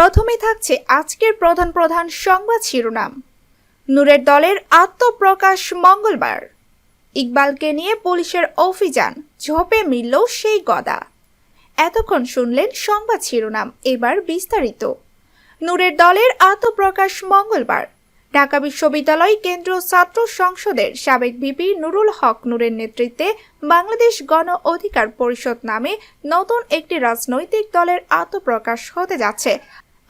প্রথমে থাকছে আজকের প্রধান প্রধান সংবাদ শিরোনাম। নূরের দলের আত্মপ্রকাশ মঙ্গলবার। ইকবালকে নিয়ে পুলিশের অভিযান, ঝোপে মিলল সেই গদা। এতক্ষণ শুনলেন সংবাদ শিরোনাম, এবার বিস্তারিত। নূরের দলের আত্মপ্রকাশ মঙ্গলবার। ঢাকা বিশ্ববিদ্যালয় কেন্দ্রীয় ছাত্র সংসদের সাবেক ভিপি নুরুল হক নূরের নেতৃত্বে বাংলাদেশ গণ অধিকার পরিষদ নামে নতুন একটি রাজনৈতিক দলের আত্মপ্রকাশ হতে যাচ্ছে।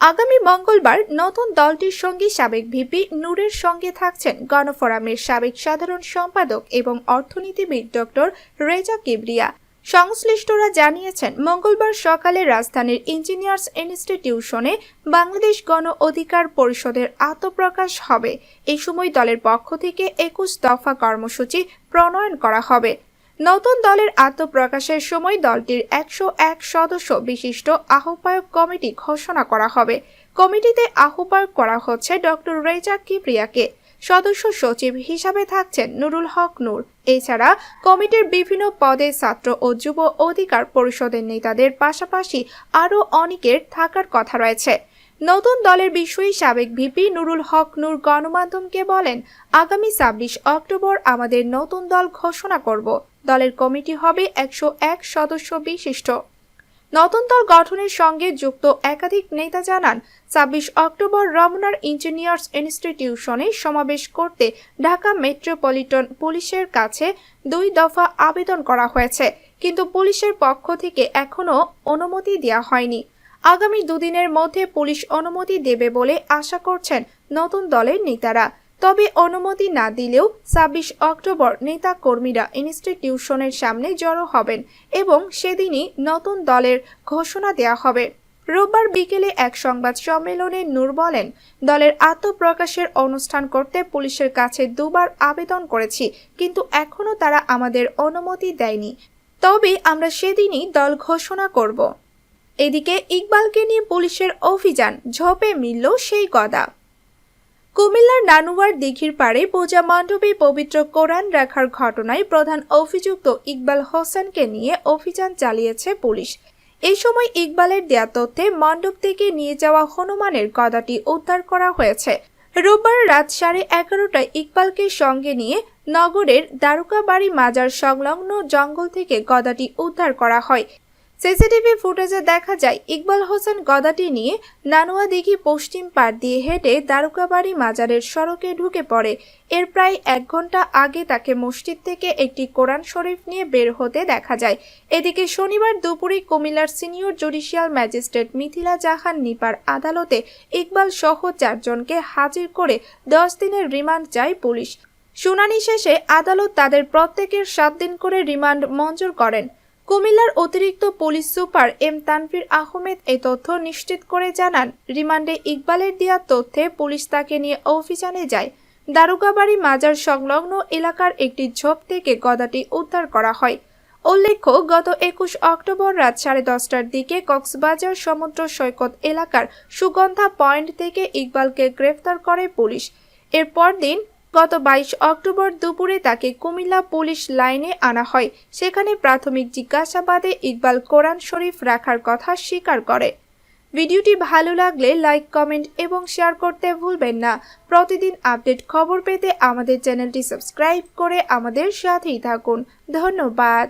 আগামী মঙ্গলবার নতুন দলটির সঙ্গে সাবেক ভিপি নূরের সঙ্গে থাকছেন গণফোরামের সাবেক সাধারণ সম্পাদক এবং অর্থনীতিবিদ ডক্টর রেজা কিবরিয়া। সংশ্লিষ্টরা জানিয়েছেন, মঙ্গলবার সকালে রাজধানীর ইঞ্জিনিয়ার্স ইনস্টিটিউশনে বাংলাদেশ গণ অধিকার পরিষদের আত্মপ্রকাশ হবে। এই সময় দলের পক্ষ থেকে একুশ দফা কর্মসূচি প্রণয়ন করা হবে। নতুন দলের আত্মপ্রকাশের সময় দলটির একশো এক সদস্য বিশিষ্ট আহ্বায়ক কমিটি ঘোষণা করা হবে। কমিটিতে আহ্বায়ক করা হচ্ছে ডক্টর রেজা কিপ্রিয়াকে। সদস্য সচিব হিসাবে থাকছেন নুরুল হক নূর। এছাড়া কমিটির বিভিন্ন পদে ছাত্র ও যুব অধিকার পরিষদের নেতাদের পাশাপাশি আরও অনেকের থাকার কথা রয়েছে। নতুন দলের বিষয়ে সাবেক ভিপি নুরুল হক নূর গণমাধ্যমকে বলেন, আগামী ছাব্বিশ অক্টোবর আমাদের নতুন দল ঘোষণা করব। দলের কমিটি হবে একশো এক সদস্য বিশিষ্ট। নতুন দল গঠনের সঙ্গে যুক্ত একাধিক নেতা জানান, ছাব্বিশ অক্টোবর রমনার ইঞ্জিনিয়ার্স ইনস্টিটিউশনে সমাবেশ করতে ঢাকা মেট্রোপলিটন পুলিশের কাছে দুই দফা আবেদন করা হয়েছে, কিন্তু পুলিশের পক্ষ থেকে এখনও অনুমতি দেওয়া হয়নি। আগামী দুদিনের মধ্যে পুলিশ অনুমতি দেবে বলে আশা করছেন নতুন দলের নেতারা। তবে অনুমতি না দিলেও ছাব্বিশ অক্টোবর নেতা কর্মীরা ইনস্টিটিউশনের সামনে জড়ো হবেন এবং সেদিনই নতুন দলের ঘোষণা দেওয়া হবে। রোববার বিকেলে এক সংবাদ সম্মেলনে নূর বলেন, দলের আত্মপ্রকাশের অনুষ্ঠান করতে পুলিশের কাছে দুবার আবেদন করেছি, কিন্তু এখনও তারা আমাদের অনুমতি দেয়নি। তবে আমরা সেদিনই দল ঘোষণা করব। এদিকে ইকবালকে নিয়ে পুলিশের অভিযান ঝোপে মিলল সেই গদা। কুমিল্লার নানুয়ার দিঘির পাড়ে পূজা মণ্ডপে পবিত্র কোরআন রাখার ঘটনায় প্রধান অভিযুক্ত ইকবাল হোসেনকে নিয়ে অভিযান চালিয়েছে পুলিশ। এই সময় ইকবালের দেয়া তথ্যে মণ্ডপ থেকে নিয়ে যাওয়া হনুমানের গদাটি উদ্ধার করা হয়েছে। রোববার রাত সাড়ে এগারোটায় ইকবালকে সঙ্গে নিয়ে নগরের দ্বারকাবাড়ি মাজার সংলগ্ন জঙ্গল থেকে গদাটি উদ্ধার করা হয়। সিসিটিভি ফুটেজে দেখা যায়, ইকবাল হোসেন গদাটি নিয়ে নানুয়া দিঘি পশ্চিম পাড় দিয়ে হেঁটে দ্বারকাবাড়ি মাজারের সড়কে ঢুকে পড়ে। এর প্রায় এক ঘণ্টা আগে তাকে মসজিদ থেকে একটি কোরআন শরীফ নিয়ে বের হতে দেখা যায়। এদিকে শনিবার দুপুরে কুমিল্লার senior judicial magistrate Mithila Jahan নিপার আদালতে ইকবাল সহ চারজনকে হাজির করে দশ দিনের রিমান্ড চায় পুলিশ। শুনানি শেষে আদালত তাদের প্রত্যেকের সাত দিন করে রিমান্ড মঞ্জুর করেন। কুমিল্লার অতিরিক্ত police super M Tanvir Ahmed এই তথ্য নিশ্চিত করে জানান, রিমান্ডে ইকবালের দেওয়া তথ্যে পুলিশ তাকে নিয়ে অভিযানে যায়। দারুগাবাড়ি মাজার সংলগ্ন এলাকার একটি ঝোপ থেকে গদাটি উদ্ধার করা হয়। উল্লেখ্য, গত একুশ অক্টোবর রাত সাড়ে দশটার দিকে কক্সবাজার সমুদ্র সৈকত এলাকার সুগন্ধা পয়েন্ট থেকে ইকবালকে গ্রেফতার করে পুলিশ। এরপর দিন গত বাইশ অক্টোবর দুপুরে তাকে কুমিল্লা পুলিশ লাইনে আনা হয়। সেখানে প্রাথমিক জিজ্ঞাসাবাদে ইকবাল কোরআন শরীফ রাখার কথা স্বীকার করে। ভিডিওটি ভালো লাগলে লাইক, কমেন্ট এবং শেয়ার করতে ভুলবেন না। প্রতিদিন আপডেট খবর পেতে আমাদের চ্যানেলটি সাবস্ক্রাইব করে আমাদের সাথেই থাকুন। ধন্যবাদ।